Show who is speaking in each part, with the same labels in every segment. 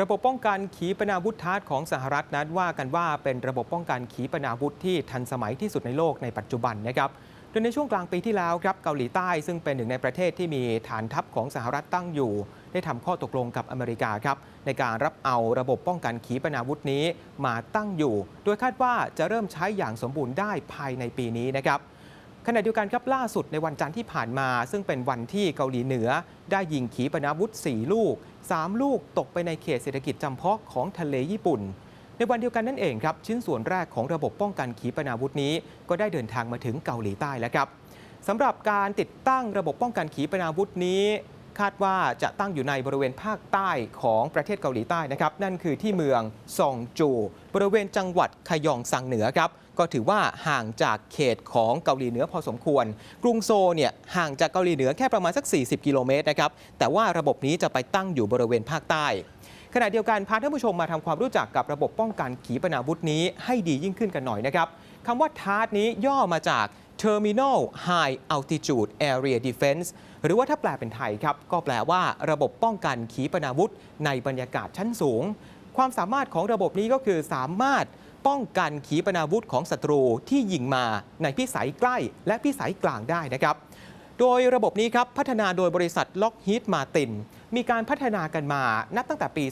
Speaker 1: ระบบป้องกันขีปนาวุธทาสของสหรัฐนั้นว่ากันว่าเป็นระบบป้องกันขีปนาวุธที่ทันสมัยที่สุดในโลกในปัจจุบันนะครับโดยในช่วงกลางปีที่แล้วครับเกาหลีใต้ซึ่งเป็นหนึ่งในประเทศที่มีฐานทัพของสหรัฐตั้งอยู่ ได้ทำข้อตกลงกับอเมริกาครับในการรับเอาระบบป้องกันขีปนาวุธนี้มาตั้งอยู่ โดยคาดว่าจะเริ่มใช้อย่างสมบูรณ์ได้ภายในปีนี้นะครับ ขณะเดียวกันครับล่าสุดในวันจันทร์ที่ผ่านมา ซึ่งเป็นวันที่เกาหลีเหนือ ได้ยิงขีปนาวุธ 4 ลูก 3 ลูกตกไปในเขตเศรษฐกิจจำเพาะของทะเลญี่ปุ่น ในวันเดียวกันนั่นเองครับ ชิ้นส่วนแรกของระบบป้องกันขีปนาวุธนี้ ก็ได้เดินทางมาถึงเกาหลีใต้แล้วครับสำหรับการติดตั้งระบบป้องกันขีปนาวุธนี้ คาดว่าจะตั้งอยู่ในบริเวณภาคใต้ของประเทศเกาหลีใต้นะครับ นั่นคือที่เมืองซองจู บริเวณจังหวัดขยองซังเหนือครับ ก็ถือว่าห่างจากเขตของเกาหลีเหนือพอสมควร กรุงโซลเนี่ยห่างจากเกาหลีเหนือแค่ประมาณสัก 40 กิโลเมตรนะครับ แต่ว่าระบบนี้จะไปตั้งอยู่บริเวณภาคใต้ขณะเดียวกันพาท่านผู้ชมมาทำความรู้จักกับระบบป้องกันขีปนาวุธนี้ให้ดียิ่งขึ้นกันหน่อยนะครับคำว่าทาร์นี้ย่อมาจาก Terminal High Altitude Area Defense หรือว่าถ้าแปลเป็นไทยครับ ก็แปลว่าระบบป้องกันขีปนาวุธในบรรยากาศชั้นสูง ความสามารถของระบบนี้ก็คือสามารถป้องกันขีปนาวุธของศัตรูที่ยิงมาในพิสัยใกล้และพิสัยกลางได้นะครับ โดยระบบนี้ครับพัฒนาโดยบริษัทล็อกฮี d มาติน มีการพัฒนากันมานับตั้งแต่ปี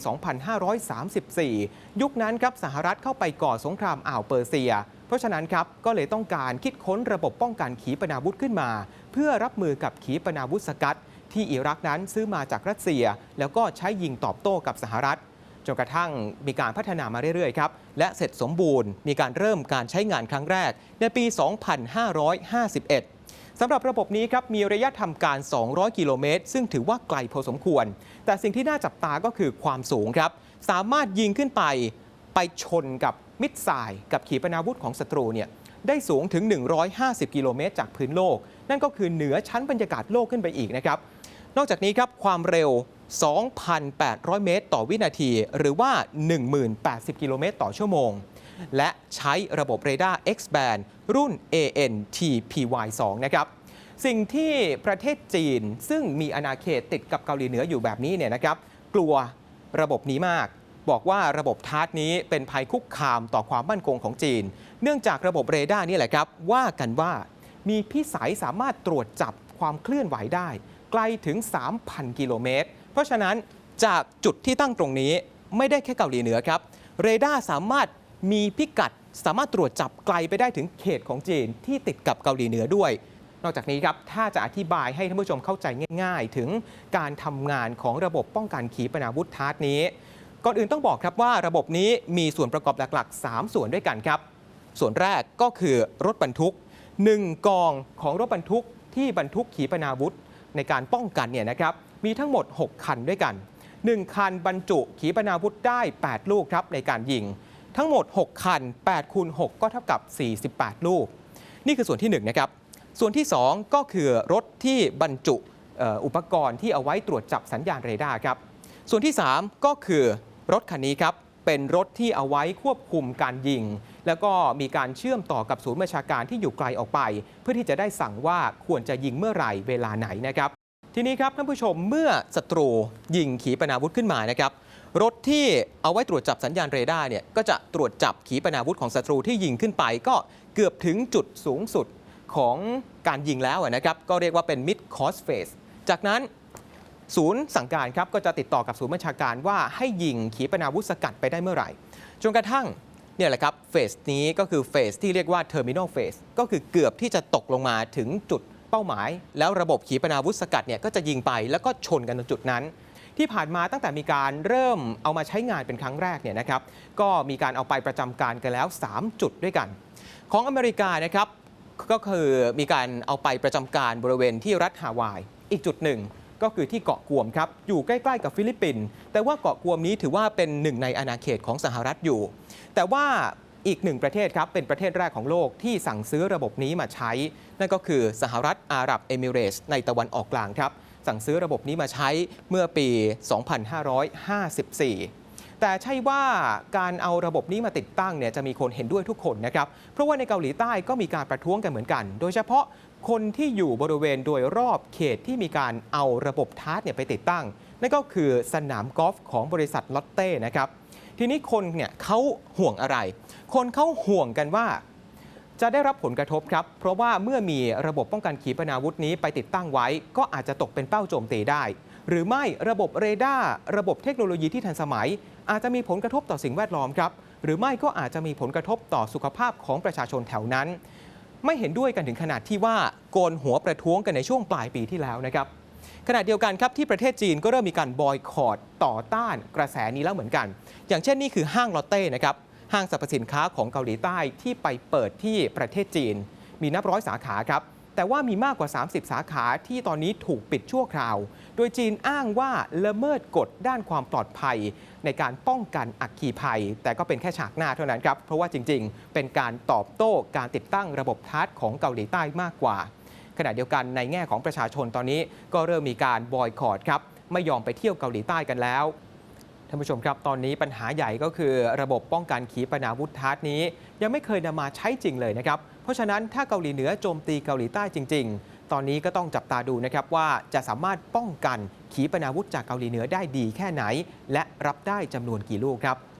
Speaker 1: 2534 ยุคนั้นครับสหรัฐเข้าไปก่อสงครามอ่าวเปอร์เซีย เพราะฉะนั้นครับก็เลยต้องการคิดค้นระบบป้องกันขีปนาวุธขึ้นมา เพื่อรับมือกับขีปนาวุธสกัด ที่อิรักนั้นซื้อมาจากรัสเซีย แล้วก็ใช้ยิงตอบโต้กับสหรัฐจนกระทั่งมีการพัฒนามาเรื่อยๆครับและเสร็จสมบูรณ์มีการเริ่มการใช้งานครั้งแรกในปี 2551 สำหรับระบบนี้ครับมีระยะทำการ 200 กิโลเมตร ซึ่งถือว่าไกลพอสมควร แต่สิ่งที่น่าจับตาก็คือความสูงครับ สามารถยิงขึ้นไปไปชนกับมิดไซล์กับขีปนาวุธของศัตรูเนี่ยได้สูงถึง 150 กิโลเมตรจากพื้นโลก นั่นก็คือเหนือชั้นบรรยากาศโลกขึ้นไปอีกนะครับ นอกจากนี้ครับความเร็ว 2,800 เมตร ต่อวินาที หรือว่า 10,080 กิโลเมตรต่อชั่วโมง และใช้ระบบเรดาร์ X-band รุ่น AN-TPY2 นะครับสิ่งที่ประเทศจีนซึ่งมีอาณาเขตติดกับเกาหลีเหนืออยู่แบบนี้เนี่ยนะครับ กลัวระบบนี้มาก บอกว่าระบบทาร์ตนี้เป็นภัยคุกคามต่อความมั่นคงของจีน เนื่องจากระบบเรดาร์นี่แหละครับ ว่ากันว่ามีพิสัยสามารถตรวจจับความเคลื่อนไหวได้ ไกลถึง 3,000 กิโลเมตร เพราะฉะนั้นจากจุดที่ตั้งตรงนี้ไม่ได้แค่เกาหลีเหนือครับ เรดาร์สามารถ มีพิกัดสามารถตรวจจับไกลไปได้ถึงเขตของจีนที่ติดกับเกาหลีเหนือด้วย นอกจากนี้ครับ ถ้าจะอธิบายให้ท่านผู้ชมเข้าใจง่าย ๆ ถึงการทำงานของระบบป้องกันขีปนาวุธทาร์ตนี้ ก่อนอื่นต้องบอกครับว่าระบบนี้มีส่วนประกอบหลักๆ 3 ส่วนด้วยกันครับ ส่วนแรกก็คือรถบรรทุก 1 กองของรถบรรทุกที่บรรทุกขีปนาวุธในการป้องกันเนี่ยนะครับมีทั้งหมด 6 คันด้วยกัน 1 คันบรรจุขีปนาวุธได้ 8 ลูกครับในการยิง ทั้งหมด 6 คัน8คูณ6ก็เท่ากับ 48 ลูก นี่คือส่วนที่1นะครับ ส่วนที่ 2 ก็คือรถที่บรรจุอุปกรณ์ที่เอาไว้ตรวจจับสัญญาณเรดาร์ครับ ส่วนที่ 3 ก็คือรถคันนี้ครับ เป็นรถที่เอาไว้ควบคุมการยิง แล้วก็มีการเชื่อมต่อกับศูนย์บัญชาการที่อยู่ไกลออกไป เพื่อที่จะได้สั่งว่าควรจะยิงเมื่อไหร่เวลาไหนนะครับ ทีนี้ครับท่านผู้ชมเมื่อศัตรูยิงขีปนาวุธขึ้นมานะครับรถที่เอาไว้ตรวจจับสัญญาณเรดาร์เนี่ยก็จะตรวจจับขีปนาวุธของศัตรูที่ยิงขึ้นไป ก็เกือบถึงจุดสูงสุดของการยิงแล้วนะครับก็เรียกว่าเป็น mid course phase จากนั้นศูนย์สั่งการครับก็จะติดต่อกับศูนย์บัญชาการว่าให้ยิงขีปนาวุธสกัดไปได้เมื่อไหร่จนกระทั่งเนี่ยแหละครับเฟสนี้ก็คือเฟสที่เรียกว่า terminal phase ก็คือเกือบที่จะตกลงมาถึงจุด เป้าหมาย แล้วระบบขีปนาวุธสกัดเนี่ยก็จะยิงไปแล้วก็ชนกันตรงจุดนั้น ที่ผ่านมาตั้งแต่มีการเริ่มเอามาใช้งานเป็นครั้งแรกเนี่ยนะครับก็มีการเอาไปประจำการกันแล้ว 3 จุดด้วยกัน ของอเมริกานะครับก็คือมีการเอาไปประจำการบริเวณที่รัฐฮาวาย อีกจุดหนึ่งก็คือที่เกาะกวมครับ อยู่ใกล้ๆกับฟิลิปปินส์แต่ว่าเกาะกวมนี้ถือว่าเป็นหนึ่งในอาณาเขตของสหรัฐอยู่ แต่ว่า อีกหนึ่งประเทศครับ เป็นประเทศแรกของโลกที่สั่งซื้อระบบนี้มาใช้ นั่นก็คือสหรัฐอาหรับเอมิเรส ในตะวันออกกลางครับ สั่งซื้อระบบนี้มาใช้เมื่อปี 2554แต่ใช่ว่าการเอาระบบนี้มาติดตั้งเนี่ยจะมีคนเห็นด้วยทุกคนนะครับ เพราะว่าในเกาหลีใต้ก็มีการประท้วงกันเหมือนกัน โดยเฉพาะคนที่อยู่บริเวณโดยรอบเขตที่มีการเอาระบบทาร์ตเนี่ยไปติดตั้ง นั่นก็คือสนามกอล์ฟของบริษัทลอตเต้นะครับ ทีนี้คนเนี่ยเขาห่วงอะไร คนเขาห่วงกันว่า จะได้รับผลกระทบครับ เพราะว่าเมื่อมีระบบป้องกันขีปนาวุธนี้ไปติดตั้งไว้ ก็อาจจะตกเป็นเป้าโจมตีได้ หรือไม่ระบบเรดาร์ระบบเทคโนโลยีที่ทันสมัย อาจจะมีผลกระทบต่อสิ่งแวดล้อมครับ หรือไม่ก็อาจจะมีผลกระทบต่อสุขภาพของประชาชนแถวนั้น ไม่เห็นด้วยกันถึงขนาดที่ว่าโกนหัวประท้วงกันในช่วงปลายปีที่แล้วนะครับ ขณะเดียวกันครับที่ประเทศจีนก็เริ่มมีการบอยคอรดต่อต้านกระแสนี้แล้วเหมือนกัน อย่างเช่นนี่คือห้างลอตเต้นะครับห้างสรรพสินค้าของเกาหลีใต้ที่ไปเปิดที่ประเทศจีน มีนับร้อยสาขาครับแต่ว่ามีมากกว่า 30 สาขาที่ตอนนี้ถูกปิดชั่วคราว โดยจีนอ้างว่าละเมิดกฎด้านความปลอดภัย ในการป้องกันอัคคีภัย แต่ก็เป็นแค่ฉากหน้าเท่านั้นครับ เพราะว่าจริง ๆ เป็นการตอบโต้การติดตั้งระบบทัชของเกาหลีใต้มากกว่า ขณะเดียวกันในแง่ของประชาชนตอนนี้ก็เริ่มมีการบอยคอรดครับไม่ยอมไปเที่ยวเกาหลีใต้กันแล้วท่านผู้ชมครับ ตอนนี้ปัญหาใหญ่ก็คือระบบป้องกันขีปนาวุธทัศนี้ ยังไม่เคยนำมาใช้จริงเลยนะครับ เพราะฉะนั้นถ้าเกาหลีเหนือโจมตีเกาหลีใต้จริง ๆ ตอนนี้ก็ต้องจับตาดูนะครับว่าจะสามารถป้องกันขีปนาวุธจากเกาหลีเหนือได้ดีแค่ไหน และรับได้จำนวนกี่ลูกครับ